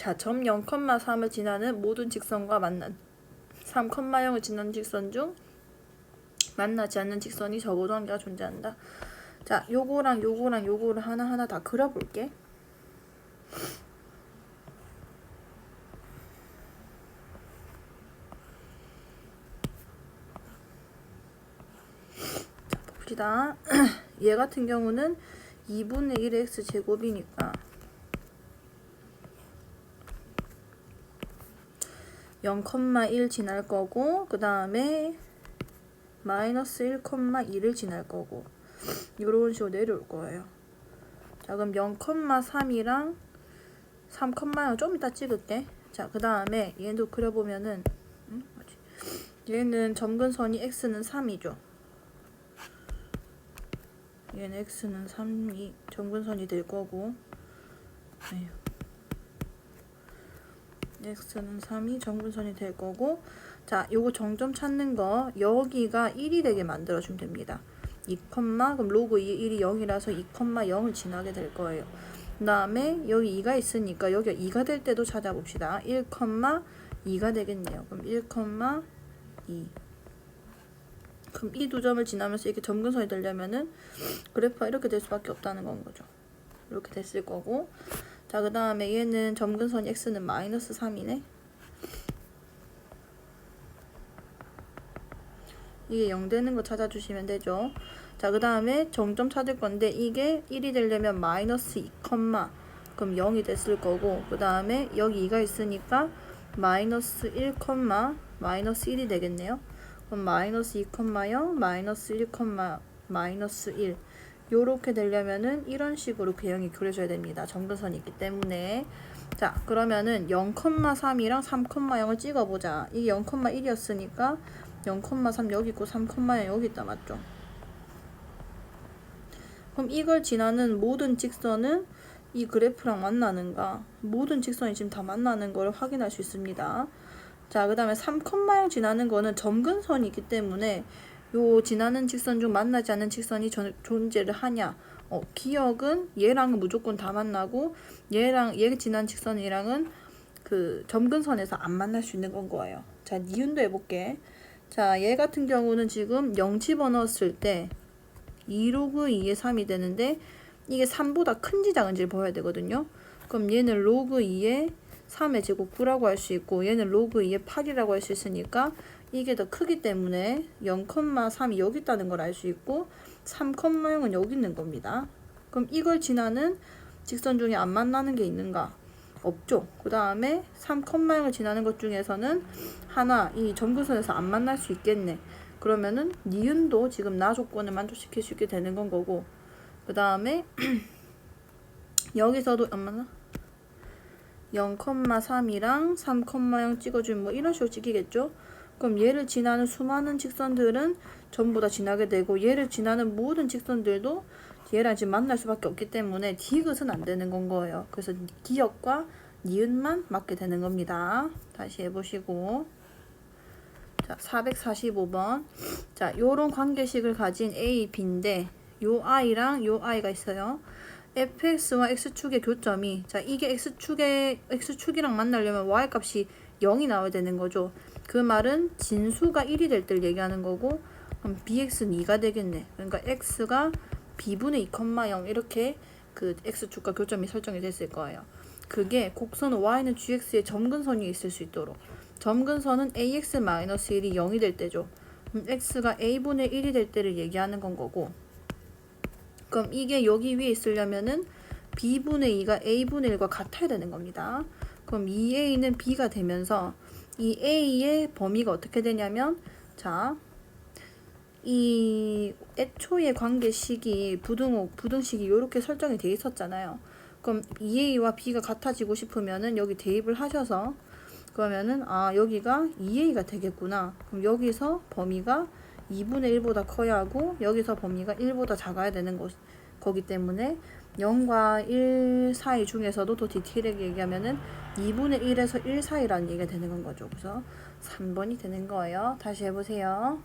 자, 점 0,3을 지나는 모든 직선과 만난 3,0을 지나는 직선 중 만나지 않는 직선이 적어도 한 개가 존재한다. 자, 요거랑 요거랑 요거를 하나하나 다 그려볼게. 자, 봅시다. 얘 같은 경우는 2분의 1의 x 제곱이니까 0,1 지날 거고 그 다음에 마이너스 1,2를 지날 거고 이런 식으로 내려올 거예요. 자 그럼 0,3이랑 3,0을 좀 이따 찍을게. 자그 다음에 얘도 그려보면은 음? 얘는 점근선이 x는 3이죠. 얘는 x는 3이 점근선이 될 거고 에휴. X는 3이 정근선이 될 거고 자 요거 정점 찾는 거 여기가 1이 되게 만들어 주면 됩니다. 2, 그럼 로그 2 1이 0이라서 2, 0을 지나게 될 거예요. 그 다음에 여기 2가 있으니까 여기가 2가 될 때도 찾아봅시다. 1, 2가 되겠네요. 그럼 1, 2 그럼 이 두 점을 지나면서 이렇게 점근선이 되려면은 그래프가 이렇게 될 수밖에 없다는 건 거죠. 이렇게 됐을 거고 자, 그 다음에 얘는 점근선 x는 마이너스 3이네. 이게 0 되는 거 찾아주시면 되죠. 자, 그 다음에 점점 찾을 건데 이게 1이 되려면 마이너스 2, 그럼 0이 됐을 거고 그 다음에 여기 2가 있으니까 마이너스 1, 마이너스 1이 되겠네요. 그럼 마이너스 2, 0, 마이너스 1, 마이너스 1 요렇게 되려면은 이런 식으로 배형이 그려져야 됩니다. 점근선이 있기 때문에 자 그러면은 0,3이랑 3,0을 찍어보자. 이게 0,1이었으니까 0,3 여기 있고 3,0 여기 있다 맞죠? 그럼 이걸 지나는 모든 직선은 이 그래프랑 만나는가? 모든 직선이 지금 다 만나는 걸 확인할 수 있습니다. 자, 그 다음에 3,0 지나는 거는 점근선이 있기 때문에 요 지나는 직선 중 만나지 않는 직선이 전, 존재를 하냐? 어, 기억은 얘랑은 무조건 다 만나고 얘랑 얘 지난 직선이랑은 그 점근선에서 안 만날 수 있는 건 거예요. 자, 니은도 해볼게. 자, 얘 같은 경우는 지금 0 집어넣었을 때 2로그 2의 3이 되는데 이게 3보다 큰지 작은지를 보여야 되거든요. 그럼 얘는 로그 2의 3의 제곱 9라고 할 수 있고 얘는 로그 2의 8이라고 할 수 있으니까 이게 더 크기 때문에 0,3이 여기 있다는 걸 알 수 있고 3,0은 여기 있는 겁니다. 그럼 이걸 지나는 직선 중에 안 만나는 게 있는가? 없죠. 그 다음에 3,0을 지나는 것 중에서는 하나 이 점근선에서 안 만날 수 있겠네. 그러면은 니은도 지금 나 조건을 만족시킬 수 있게 되는 건 거고 그 다음에 여기서도 안 만나? 0,3이랑 3,0 찍어주면 뭐 이런 식으로 찍히겠죠? 그럼 얘를 지나는 수많은 직선들은 전부 다 지나게 되고 얘를 지나는 모든 직선들도 얘랑 지금 만날 수밖에 없기 때문에 디귿은 안 되는 건 거예요. 그래서 기역과 니은만 맞게 되는 겁니다. 다시 해보시고 자 445번 자 요런 관계식을 가진 A, B인데 요 I랑 요 I가 있어요. fx와 x축의 교점이 자 이게 x축의 x축이랑 만나려면 y 값이 0이 나와야 되는 거죠. 그 말은 진수가 1이 될 때를 얘기하는 거고 그럼 bx는 2가 되겠네. 그러니까 x가 b분의 2,0 이렇게 그 x축과 교점이 설정이 됐을 거예요. 그게 곡선 y는 gx의 점근선이 있을 수 있도록 점근선은 ax-1이 0이 될 때죠. 그럼 x가 a분의 1이 될 때를 얘기하는 건 거고 그럼 이게 여기 위에 있으려면은 b분의 2가 a분의 1과 같아야 되는 겁니다. 그럼 2a는 b가 되면서 이 A의 범위가 어떻게 되냐면 자, 이 애초의 관계식이 부등호, 부등식이 이렇게 설정이 돼 있었잖아요. 그럼 2A와 B가 같아지고 싶으면은 여기 대입을 하셔서 그러면은 아 여기가 2A가 되겠구나. 그럼 여기서 범위가 2분의 1보다 커야 하고 여기서 범위가 1보다 작아야 되는 것 거기 때문에 0과 1 사이 중에서도 더 디테일하게 얘기하면은 2분의 1에서 1 사이라는 얘기가 되는 건 거죠. 그래서 3번이 되는 거예요. 다시 해보세요.